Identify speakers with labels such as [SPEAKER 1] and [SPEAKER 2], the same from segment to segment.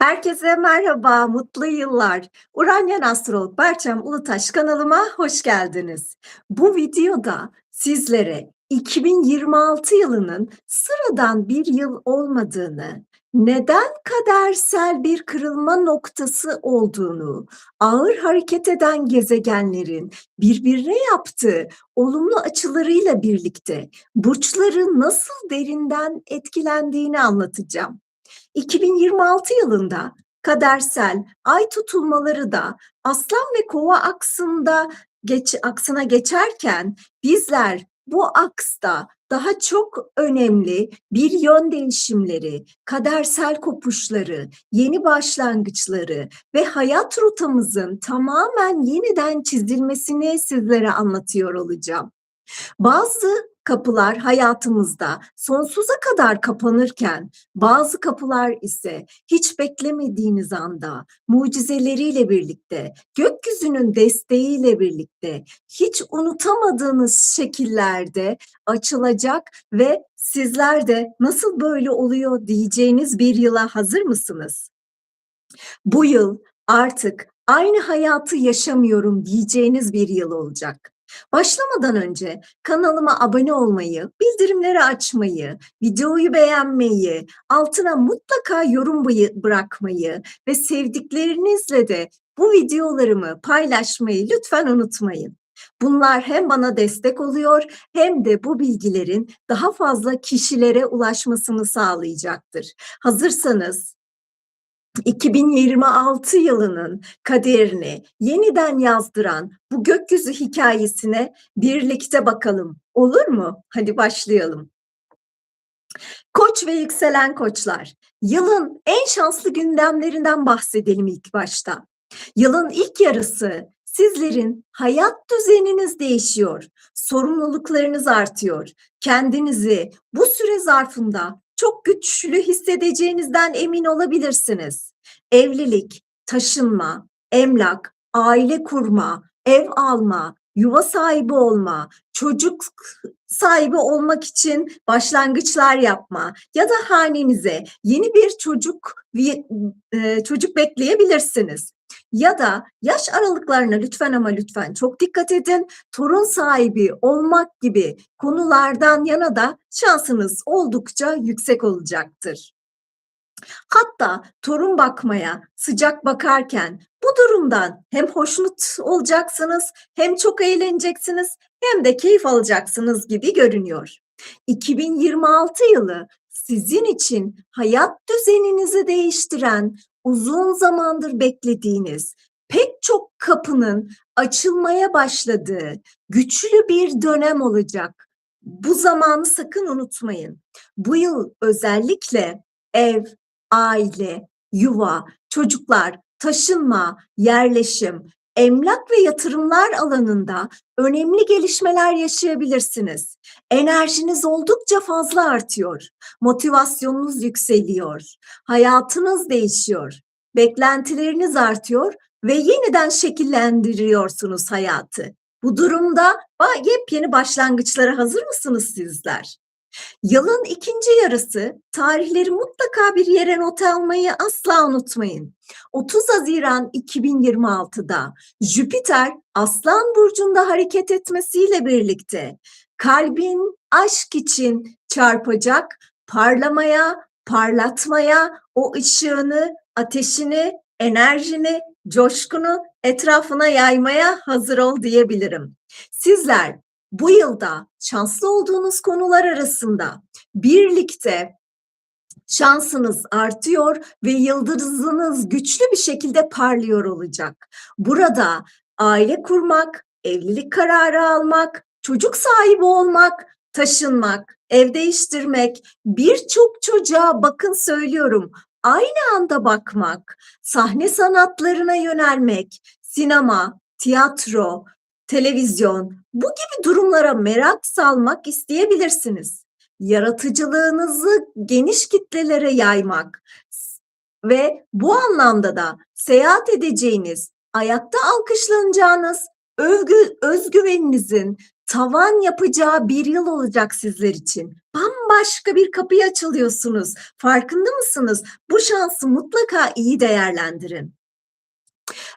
[SPEAKER 1] Herkese merhaba, mutlu yıllar. Uranyen Astrolog Berçem Ulutaş kanalıma hoş geldiniz. Bu videoda sizlere 2026 yılının sıradan bir yıl olmadığını, neden kadersel bir kırılma noktası olduğunu, ağır hareket eden gezegenlerin birbirine yaptığı olumlu açılarıyla birlikte burçları nasıl derinden etkilendiğini anlatacağım. 2026 yılında kadersel ay tutulmaları da Aslan ve Kova aksında geç, aksına geçerken bizler bu aksta daha çok önemli bir yön değişimleri, kadersel kopuşları, yeni başlangıçları ve hayat rotamızın tamamen yeniden çizilmesini sizlere anlatıyor olacağım. Bazı kapılar hayatımızda sonsuza kadar kapanırken bazı kapılar ise hiç beklemediğiniz anda mucizeleriyle birlikte, gökyüzünün desteğiyle birlikte hiç unutamadığınız şekillerde açılacak ve sizler de nasıl böyle oluyor diyeceğiniz bir yıla hazır mısınız? Bu yıl artık aynı hayatı yaşamıyorum diyeceğiniz bir yıl olacak. Başlamadan önce kanalıma abone olmayı, bildirimleri açmayı, videoyu beğenmeyi, altına mutlaka yorum bırakmayı ve sevdiklerinizle de bu videolarımı paylaşmayı lütfen unutmayın. Bunlar hem bana destek oluyor hem de bu bilgilerin daha fazla kişilere ulaşmasını sağlayacaktır. Hazırsanız 2026 yılının kaderini yeniden yazdıran bu gökyüzü hikayesine birlikte bakalım. Olur mu? Hadi başlayalım. Koç ve yükselen koçlar. Yılın en şanslı gündemlerinden bahsedelim ilk başta. Yılın ilk yarısı sizlerin hayat düzeniniz değişiyor. Sorumluluklarınız artıyor. Kendinizi bu süre zarfında çok güçlü hissedeceğinizden emin olabilirsiniz. Evlilik, taşınma, emlak, aile kurma, ev alma, yuva sahibi olma, çocuk sahibi olmak için başlangıçlar yapma ya da hanenize yeni bir çocuk e, çocuk bekleyebilirsiniz. Ya da yaş aralıklarına lütfen ama lütfen çok dikkat edin. Torun sahibi olmak gibi konulardan yana da şansınız oldukça yüksek olacaktır. Hatta torun bakmaya sıcak bakarken bu durumdan hem hoşnut olacaksınız, hem çok eğleneceksiniz, hem de keyif alacaksınız gibi görünüyor. 2026 yılı sizin için hayat düzeninizi değiştiren, uzun zamandır beklediğiniz pek çok kapının açılmaya başladığı güçlü bir dönem olacak. Bu zamanı sakın unutmayın. Bu yıl özellikle ev, aile, yuva, çocuklar, taşınma, yerleşim, emlak ve yatırımlar alanında önemli gelişmeler yaşayabilirsiniz. Enerjiniz oldukça fazla artıyor. Motivasyonunuz yükseliyor. Hayatınız değişiyor. Beklentileriniz artıyor ve yeniden şekillendiriyorsunuz hayatı. Bu durumda yepyeni başlangıçlara hazır mısınız sizler? Yılın ikinci yarısı tarihleri mutlaka bir yere not almayı asla unutmayın. 30 Haziran 2026'da Jüpiter Aslan burcunda hareket etmesiyle birlikte kalbin aşk için çarpacak, parlamaya, parlatmaya, o ışığını, ateşini, enerjini, coşkunu etrafına yaymaya hazır ol diyebilirim. Sizler bu yılda şanslı olduğunuz konular arasında birlikte şansınız artıyor ve yıldızınız güçlü bir şekilde parlıyor olacak. Burada aile kurmak, evlilik kararı almak, çocuk sahibi olmak, taşınmak, ev değiştirmek, birçok çocuğa bakın söylüyorum aynı anda bakmak, sahne sanatlarına yönelmek, sinema, tiyatro, televizyon bu gibi durumlara merak salmak isteyebilirsiniz. Yaratıcılığınızı geniş kitlelere yaymak ve bu anlamda da seyahat edeceğiniz, ayakta alkışlanacağınız, övgü, özgüveninizin tavan yapacağı bir yıl olacak sizler için. Bambaşka bir kapıya açılıyorsunuz. Farkında mısınız? Bu şansı mutlaka iyi değerlendirin.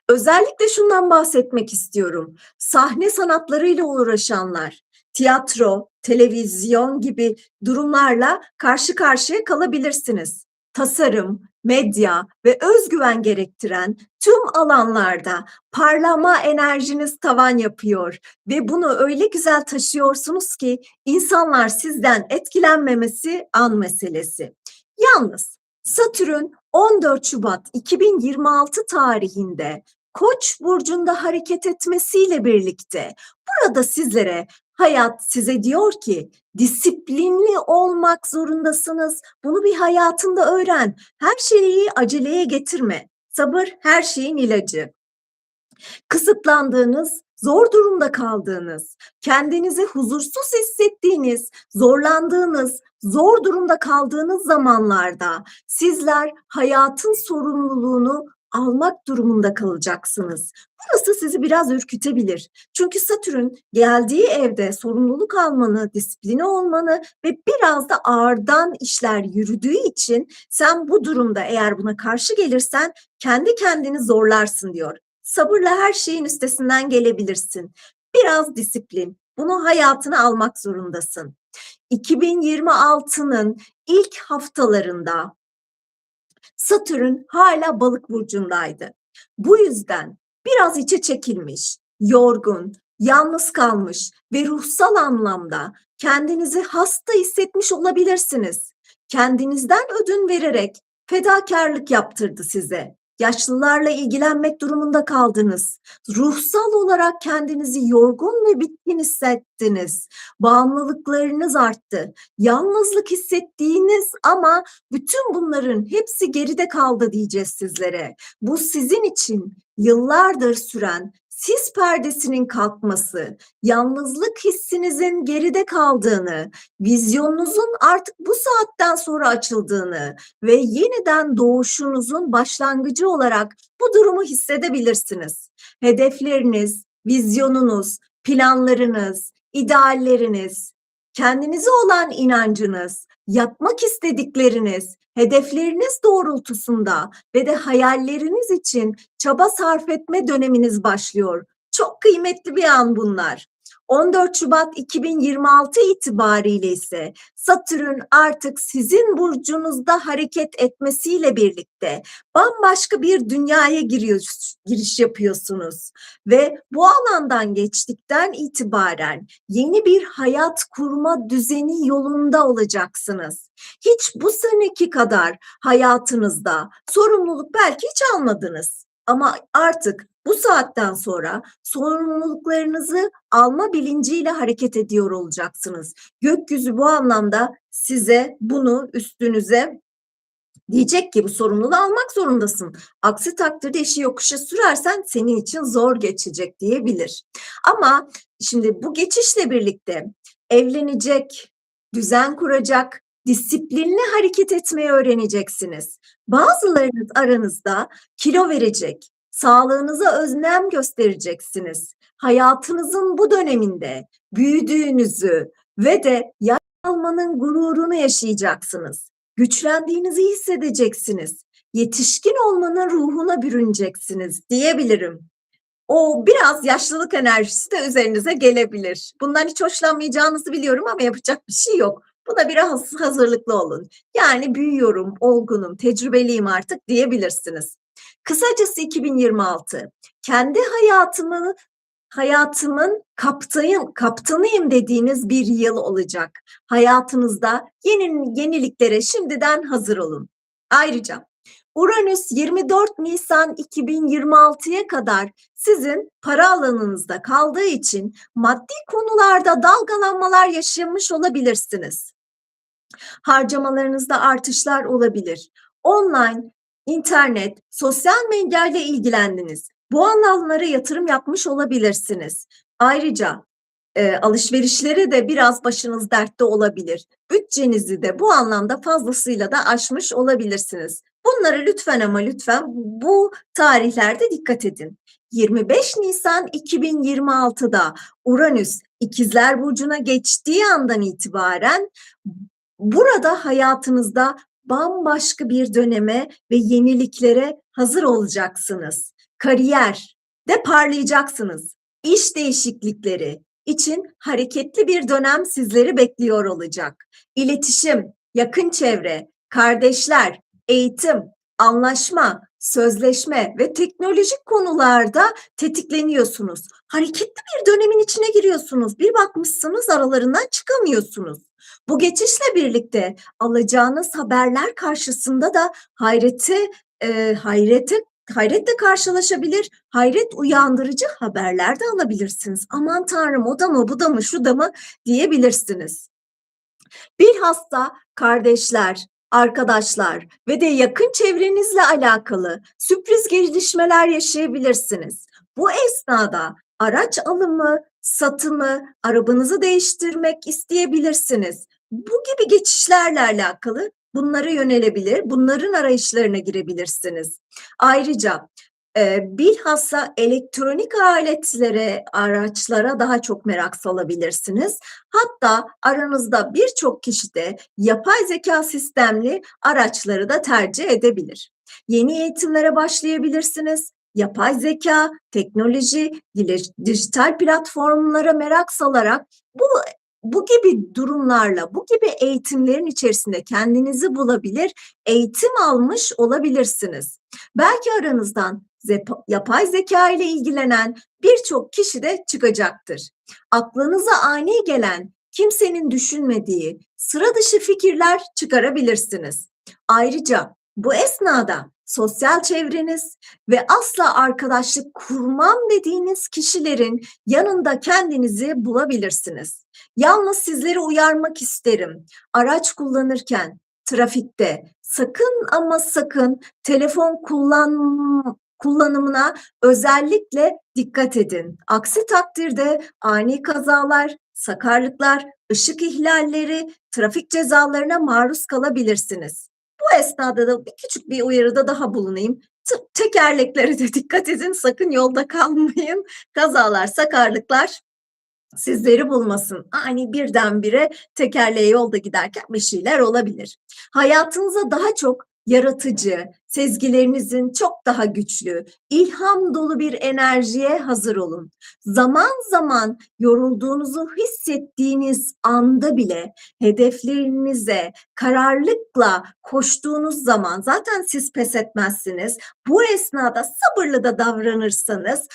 [SPEAKER 1] Özellikle şundan bahsetmek istiyorum. Sahne sanatlarıyla uğraşanlar, tiyatro, televizyon gibi durumlarla karşı karşıya kalabilirsiniz. Tasarım, medya ve özgüven gerektiren tüm alanlarda parlama enerjiniz tavan yapıyor ve bunu öyle güzel taşıyorsunuz ki insanlar sizden etkilenmemesi an meselesi. Yalnız Satürn 14 Şubat 2026 tarihinde Koç burcunda hareket etmesiyle birlikte burada sizlere hayat size diyor ki disiplinli olmak zorundasınız. Bunu bir hayatında öğren. Her şeyi aceleye getirme. Sabır her şeyin ilacı. Kısıtlandığınız, zor durumda kaldığınız, kendinizi huzursuz hissettiğiniz, zorlandığınız, zor durumda kaldığınız zamanlarda sizler hayatın sorumluluğunu almak durumunda kalacaksınız. Burası sizi biraz ürkütebilir. Çünkü Satürn geldiği evde sorumluluk almanı, disipline olmanı ve biraz da ağırdan işler yürüdüğü için sen bu durumda eğer buna karşı gelirsen kendi kendini zorlarsın diyor. Sabırla her şeyin üstesinden gelebilirsin. Biraz disiplin. Bunu hayatına almak zorundasın. 2026'nın ilk haftalarında Satürn hala balık burcundaydı. Bu yüzden biraz içe çekilmiş, yorgun, yalnız kalmış ve ruhsal anlamda kendinizi hasta hissetmiş olabilirsiniz. Kendinizden ödün vererek fedakarlık yaptırdı size. Yaşlılarla ilgilenmek durumunda kaldınız. Ruhsal olarak kendinizi yorgun ve bitkin hissettiniz. Bağımlılıklarınız arttı. Yalnızlık hissettiğiniz ama bütün bunların hepsi geride kaldı diyeceğiz sizlere. Bu sizin için yıllardır süren sis perdesinin kalkması, yalnızlık hissinizin geride kaldığını, vizyonunuzun artık bu saatten sonra açıldığını ve yeniden doğuşunuzun başlangıcı olarak bu durumu hissedebilirsiniz. Hedefleriniz, vizyonunuz, planlarınız, idealleriniz, kendinize olan inancınız, yapmak istedikleriniz, hedefleriniz doğrultusunda ve de hayalleriniz için çaba sarf etme döneminiz başlıyor. Çok kıymetli bir an bunlar. 14 Şubat 2026 itibariyle ise Satürn artık sizin burcunuzda hareket etmesiyle birlikte bambaşka bir dünyaya giriyor, giriş yapıyorsunuz ve bu alandan geçtikten itibaren yeni bir hayat kurma düzeni yolunda olacaksınız. Hiç bu seneki kadar hayatınızda sorumluluk belki hiç almadınız ama artık bu saatten sonra sorumluluklarınızı alma bilinciyle hareket ediyor olacaksınız. Gökyüzü bu anlamda size bunu üstünüze diyecek ki bu sorumluluğu almak zorundasın. Aksi takdirde işi yokuşa sürersen senin için zor geçecek diyebilir. Ama şimdi bu geçişle birlikte evlenecek, düzen kuracak, disiplinli hareket etmeyi öğreneceksiniz. Bazılarınız aranızda kilo verecek, sağlığınıza özlem göstereceksiniz. Hayatınızın bu döneminde büyüdüğünüzü ve de yaş almanın gururunu yaşayacaksınız. Güçlendiğinizi hissedeceksiniz. Yetişkin olmanın ruhuna bürüneceksiniz diyebilirim. O biraz yaşlılık enerjisi de üzerinize gelebilir. Bundan hiç hoşlanmayacağınızı biliyorum ama yapacak bir şey yok. Buna biraz hazırlıklı olun. Yani büyüyorum, olgunum, tecrübeliyim artık diyebilirsiniz. Kısacası 2026 kendi hayatımı hayatımın kaptayım, kaptanıyım dediğiniz bir yıl olacak. Hayatınızda yeni yeniliklere şimdiden hazır olun. Ayrıca Uranüs 24 Nisan 2026'ya kadar sizin para alanınızda kaldığı için maddi konularda dalgalanmalar yaşamış olabilirsiniz. Harcamalarınızda artışlar olabilir. Online internet, sosyal medya ile ilgilendiniz. Bu alanlara yatırım yapmış olabilirsiniz. Ayrıca e, alışverişlere de biraz başınız dertte olabilir. Bütçenizi de bu anlamda fazlasıyla da aşmış olabilirsiniz. Bunları lütfen ama lütfen bu tarihlerde dikkat edin. 25 Nisan 2026'da Uranüs İkizler Burcu'na geçtiği andan itibaren burada hayatınızda bambaşka bir döneme ve yeniliklere hazır olacaksınız. Kariyer de parlayacaksınız. İş değişiklikleri için hareketli bir dönem sizleri bekliyor olacak. İletişim, yakın çevre, kardeşler, eğitim, anlaşma, sözleşme ve teknolojik konularda tetikleniyorsunuz. Hareketli bir dönemin içine giriyorsunuz. Bir bakmışsınız aralarından çıkamıyorsunuz. Bu geçişle birlikte alacağınız haberler karşısında da hayrete e, hayrete hayretle karşılaşabilir, hayret uyandırıcı haberler de alabilirsiniz. Aman tanrım o da mı bu da mı şu da mı diyebilirsiniz. Bilhassa kardeşler, arkadaşlar ve de yakın çevrenizle alakalı sürpriz gelişmeler yaşayabilirsiniz. Bu esnada araç alımı, satımı, arabanızı değiştirmek isteyebilirsiniz. Bu gibi geçişlerle alakalı bunlara yönelebilir, bunların arayışlarına girebilirsiniz. Ayrıca e, bilhassa elektronik aletlere, araçlara daha çok merak salabilirsiniz. Hatta aranızda birçok kişi de yapay zeka sistemli araçları da tercih edebilir. Yeni eğitimlere başlayabilirsiniz. Yapay zeka, teknoloji, dijital platformlara merak salarak bu bu gibi durumlarla, bu gibi eğitimlerin içerisinde kendinizi bulabilir, eğitim almış olabilirsiniz. Belki aranızdan yapay zeka ile ilgilenen birçok kişi de çıkacaktır. Aklınıza ani gelen, kimsenin düşünmediği sıra dışı fikirler çıkarabilirsiniz. Ayrıca bu esnada sosyal çevreniz ve asla arkadaşlık kurmam dediğiniz kişilerin yanında kendinizi bulabilirsiniz. Yalnız sizleri uyarmak isterim. Araç kullanırken trafikte sakın ama sakın telefon kullan kullanımına özellikle dikkat edin. Aksi takdirde ani kazalar, sakarlıklar, ışık ihlalleri, trafik cezalarına maruz kalabilirsiniz. Bu esnada da bir küçük bir uyarıda daha bulunayım. Tekerleklere de dikkat edin, sakın yolda kalmayın. Kazalar, sakarlıklar sizleri bulmasın. Ani birdenbire tekerleğe yolda giderken bir şeyler olabilir. Hayatınıza daha çok yaratıcı, sezgilerinizin çok daha güçlü, ilham dolu bir enerjiye hazır olun. Zaman zaman yorulduğunuzu hissettiğiniz anda bile hedeflerinize kararlılıkla koştuğunuz zaman zaten siz pes etmezsiniz. Bu esnada sabırlı da davranırsanız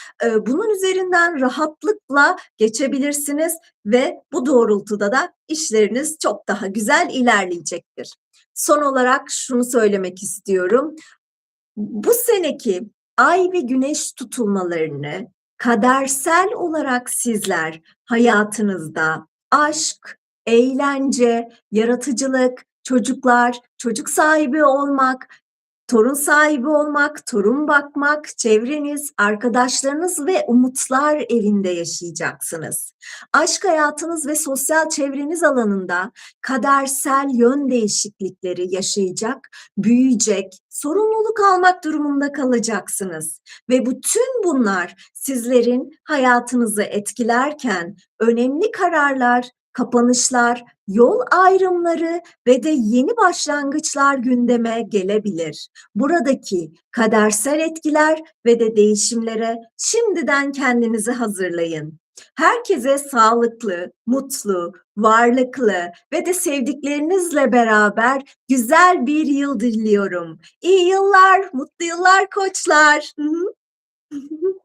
[SPEAKER 1] bunun üzerinden rahatlıkla geçebilirsiniz ve bu doğrultuda da işleriniz çok daha güzel ilerleyecektir. Son olarak şunu söylemek istiyorum. Bu seneki ay ve güneş tutulmalarını kadersel olarak sizler hayatınızda aşk, eğlence, yaratıcılık, çocuklar, çocuk sahibi olmak, torun sahibi olmak, torun bakmak, çevreniz, arkadaşlarınız ve umutlar evinde yaşayacaksınız. Aşk hayatınız ve sosyal çevreniz alanında kadersel yön değişiklikleri yaşayacak, büyüyecek, sorumluluk almak durumunda kalacaksınız. Ve bütün bunlar sizlerin hayatınızı etkilerken önemli kararlar, kapanışlar, yol ayrımları ve de yeni başlangıçlar gündeme gelebilir. Buradaki kadersel etkiler ve de değişimlere şimdiden kendinizi hazırlayın. Herkese sağlıklı, mutlu, varlıklı ve de sevdiklerinizle beraber güzel bir yıl diliyorum. İyi yıllar, mutlu yıllar koçlar.